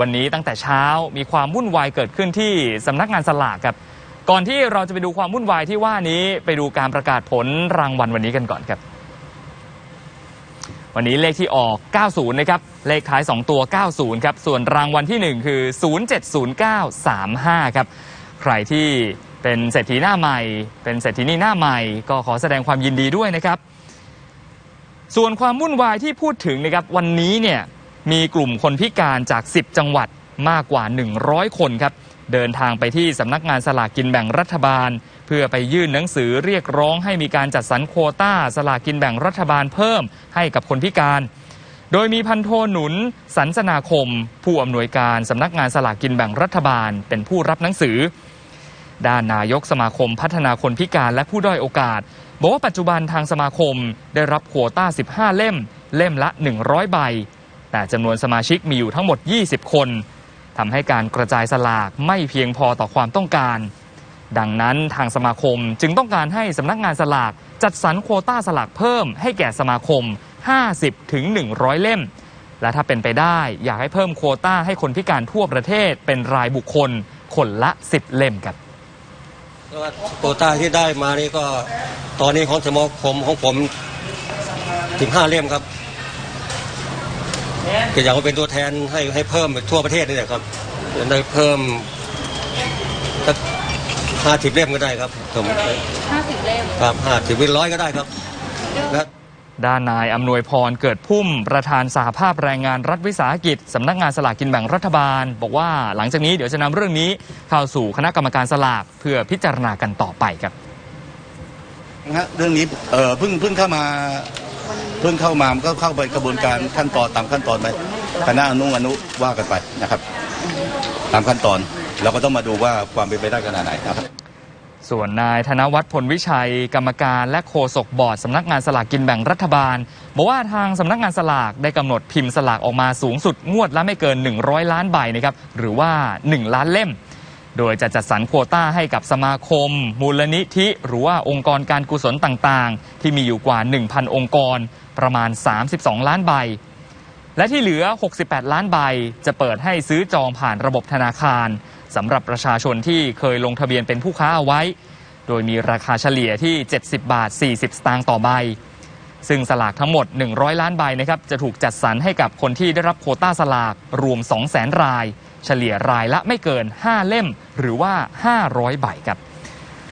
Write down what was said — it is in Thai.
วันนี้ตั้งแต่เช้ามีความวุ่นวายเกิดขึ้นที่สำนักงานสลากครับ ก่อนที่เราจะไปดูความวุ่นวายที่ว่านี้ไปดูการประกาศผลรางวัลวันนี้กันก่อนครับ วันนี้เลขที่ออก 90 นะครับ เลขท้าย 2 ตัว 90 ครับ ส่วนรางวัลที่ 1 คือ 070935 ครับ ใครที่เป็นเศรษฐีหน้าใหม่ เป็นเศรษฐีนี่หน้าใหม่ ก็ขอแสดงความยินดีด้วยนะครับ ส่วนความวุ่นวายที่พูดถึงนะครับวันนี้เนี่ย มีกลุ่มคนพิการจาก 10 จังหวัดมากกว่า 100 คนครับ เดินทางไปที่สำนักงานสลากกินแบ่งรัฐบาล เพื่อไปยื่นหนังสือเรียกร้องให้มีการจัดสรรโคต้าสลากกินแบ่งรัฐบาลเพิ่มให้กับคนพิการ โดยมีพันโทหนุนสันสนาคม ผู้อำนวยการสำนักงานสลากกินแบ่งรัฐบาล เป็นผู้รับหนังสือ ด้านนายกสมาคมพัฒนาคนพิการและผู้ด้อยโอกาสบอกว่าปัจจุบันทางสมาคมได้รับโควต้า 15 เล่ม เล่มละ 100 ใบ แต่จำนวนสมาชิกมีอยู่ทั้งหมด 20 คนทำให้การกระจายสลากไม่เพียงพอต่อความต้องการ ดังนั้นทางสมาคมจึงต้องการให้สำนักงานสลากจัดสรรโควต้าสลากเพิ่มให้แก่สมาคม 50 ถึง 100 เล่ม และถ้าเป็นไปได้อยากให้เพิ่มโควต้าให้คนพิการทั่วประเทศเป็นรายบุคคล คนละ 10 เล่มครับโควต้าที่ได้มานี่ก็ตอนนี้ของสมาคมของผมถึงห้าเล่มครับ ก็อยากมาเป็นตัวแทนให้ให้เพิ่มไปทั่วประเทศนี่แหละครับจะได้เพิ่มสักห้าสิบเล่มก็ได้ครับผม50เล่มครับห้าสิบเป็นร้อยก็ได้ครับและด้านนายอำนวยพรเกิดพุ่มประธานสหภาพแรงงานรัฐวิสาหกิจสำนักงานสลากกินแบ่งรัฐบาล บอกว่าหลังจากนี้เดี๋ยวจะนำเรื่องนี้เข้าสู่คณะกรรมการสลากเพื่อพิจารณากันต่อไปครับนะฮะเรื่องนี้เออเพิ่งเพิ่งเข้ามา เพิ่งเข้ามามันก็เข้าไปกระบวนการขั้นตอนตามขั้นตอนไปคณะอนุอนุว่ากันไปนะครับ ตามขั้นตอนเราก็ต้องมาดูว่าความเป็นไปได้ขนาดไหนนะครับ ส่วนนายธนวัฒน์พลวิชัย กรรมการและโฆษกบอร์ดสำนักงานสลากกินแบ่งรัฐบาลบอกว่าทางสำนักงานสลากได้กำหนดพิมพ์สลากออกมาสูงสุดงวดละไม่เกิน 100 ล้านใบนะครับหรือว่า 1 ล้านเล่ม โดยจะจัดสรรโควต้าให้กับสมาคม มูลนิธิ หรือว่าองค์กรการกุศลต่างๆ ที่มีอยู่กว่า 1,000 องค์กร ประมาณ 32 ล้านใบ และที่เหลือ 68 ล้านใบ จะเปิดให้ซื้อจองผ่านระบบธนาคารสำหรับประชาชนที่เคยลงทะเบียนเป็นผู้ค้าเอาไว้ โดยมีราคาเฉลี่ยที่ 70 บาท 40 สตางค์ต่อใบ ซึ่งสลากทั้งหมด 100 ล้านใบนะครับจะถูกจัดสรรให้กับคนที่ได้รับโคต้าสลากรวม 200,000 ราย เฉลี่ยรายละไม่เกิน 5 เล่ม หรือว่า 500 ใบครับ